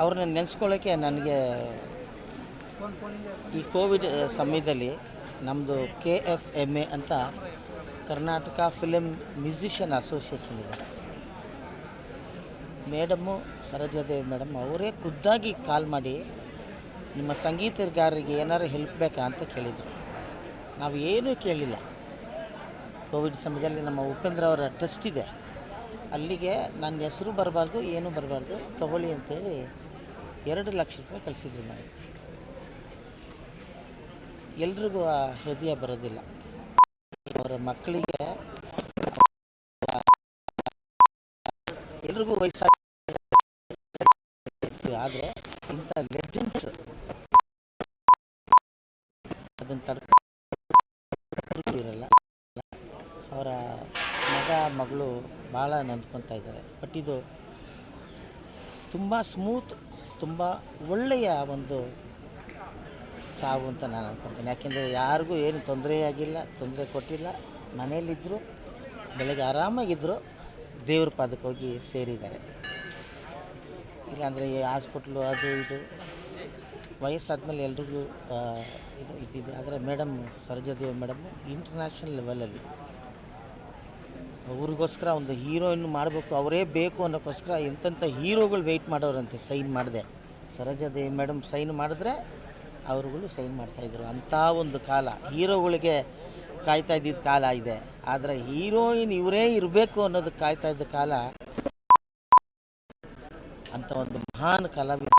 ಅವ್ರನ್ನ ನೆನೆಸ್ಕೊಳ್ಳೋಕ್ಕೆ ನನಗೆ ಈ ಕೋವಿಡ್ ಸಮಯದಲ್ಲಿ ನಮ್ಮದು ಕೆ ಎಫ್ ಎಂ ಎ ಅಂತ ಕರ್ನಾಟಕ ಫಿಲಮ್ ಮ್ಯೂಸಿಷಿಯನ್ ಅಸೋಸಿಯೇಷನ್ ಇದೆ. ಮೇಡಮ್ಮು ಸರೋಜಾದೇವಿ ಮೇಡಮ್ ಅವರೇ ಖುದ್ದಾಗಿ ಕಾಲ್ ಮಾಡಿ ನಿಮ್ಮ ಸಂಗೀತಗಾರರಿಗೆ ಏನಾರು ಹೆಲ್ಪ್ ಬೇಕಾ ಅಂತ ಕೇಳಿದರು. ನಾವು ಏನೂ ಕೇಳಲಿಲ್ಲ ಕೋವಿಡ್ ಸಮಯದಲ್ಲಿ ನಮ್ಮ ಉಪೇಂದ್ರ ಅವರ ಟ್ರಸ್ಟ್ ಇದೆ. ಅಲ್ಲಿಗೆ ನನ್ನ ಹೆಸರು ಬರಬಾರ್ದು, ಏನೂ ಬರಬಾರ್ದು, ತಗೊಳ್ಳಿ ಅಂತೇಳಿ ಎರಡು ಲಕ್ಷ ರೂಪಾಯಿ ಕಳಿಸಿದ್ರು ನನಗೆ ಎಲ್ರಿಗೂ ಆ ಹೃದಯ ಬರೋದಿಲ್ಲ. ಅವರ ಮಕ್ಕಳಿಗೆ ಎಲ್ರಿಗೂ ವಯಸ್ಸಾಗಿ ಆದರೆ ಇಂಥ ಲೆಜೆಂಡ್ಸ್ ಅದನ್ನು ತಡ್ಕೊಂಡು ಇರಲ್ಲ. ಮಗಳು ಭಾಳ ನೊಂದ್ಕೊತಾ ಇದ್ದಾರೆ. ಬಟ್ ಇದು ತುಂಬ ಸ್ಮೂತ್ ತುಂಬ ಒಳ್ಳೆಯ ಒಂದು ಸಾವು ಅಂತ ನಾನು ಅನ್ಕೊತೀನಿ. ಯಾಕೆಂದರೆ ಯಾರಿಗೂ ಏನು ತೊಂದರೆ ಆಗಿಲ್ಲ, ತೊಂದರೆ ಕೊಟ್ಟಿಲ್ಲ. ಮನೆಯಲ್ಲಿದ್ದರು ಬೆಳಗ್ಗೆ ಆರಾಮಾಗಿದ್ದರು ದೇವ್ರ ಪಾದಕ್ಕೆ ಹೋಗಿ ಸೇರಿದ್ದಾರೆ. ಇಲ್ಲಾಂದರೆ ಈ ಹಾಸ್ಪಿಟ್ಲು ಅದು ಇದು ವಯಸ್ಸಾದಮೇಲೆ ಎಲ್ರಿಗೂ ಇದು ಇದ್ದಿದೆ. ಆದರೆ ಮೇಡಮ್ ಸರೋಜಾದೇವಿ ಮೇಡಮ್ ಇಂಟರ್ನ್ಯಾಷನಲ್ ಲೆವೆಲಲ್ಲಿ ಅವ್ರಿಗೋಸ್ಕರ ಒಂದು ಹೀರೋಯಿನ್ ಮಾಡಬೇಕು, ಅವರೇ ಬೇಕು ಅನ್ನೋಕ್ಕೋಸ್ಕರ ಎಂತೆಂಥ ಹೀರೋಗಳು ವೆಯ್ಟ್ ಮಾಡೋರಂತೆ ಸೈನ್ ಮಾಡಿದೆ. ಸರೋಜಾದೇವಿ ಮೇಡಮ್ ಸೈನ್ ಮಾಡಿದ್ರೆ ಅವರುಗಳು ಸೈನ್ ಮಾಡ್ತಾಯಿದ್ರು ಅಂಥ ಒಂದು ಕಾಲ. ಹೀರೋಗಳಿಗೆ ಕಾಯ್ತಾ ಇದ್ದಿದ್ದ ಕಾಲ ಇದೆ. ಆದರೆ ಹೀರೋಯಿನ್ ಇವರೇ ಇರಬೇಕು ಅನ್ನೋದಕ್ಕೆ ಕಾಯ್ತಾ ಇದ್ದ ಕಾಲ ಅಂಥ ಒಂದು ಮಹಾನ್ ಕಲಾವಿದ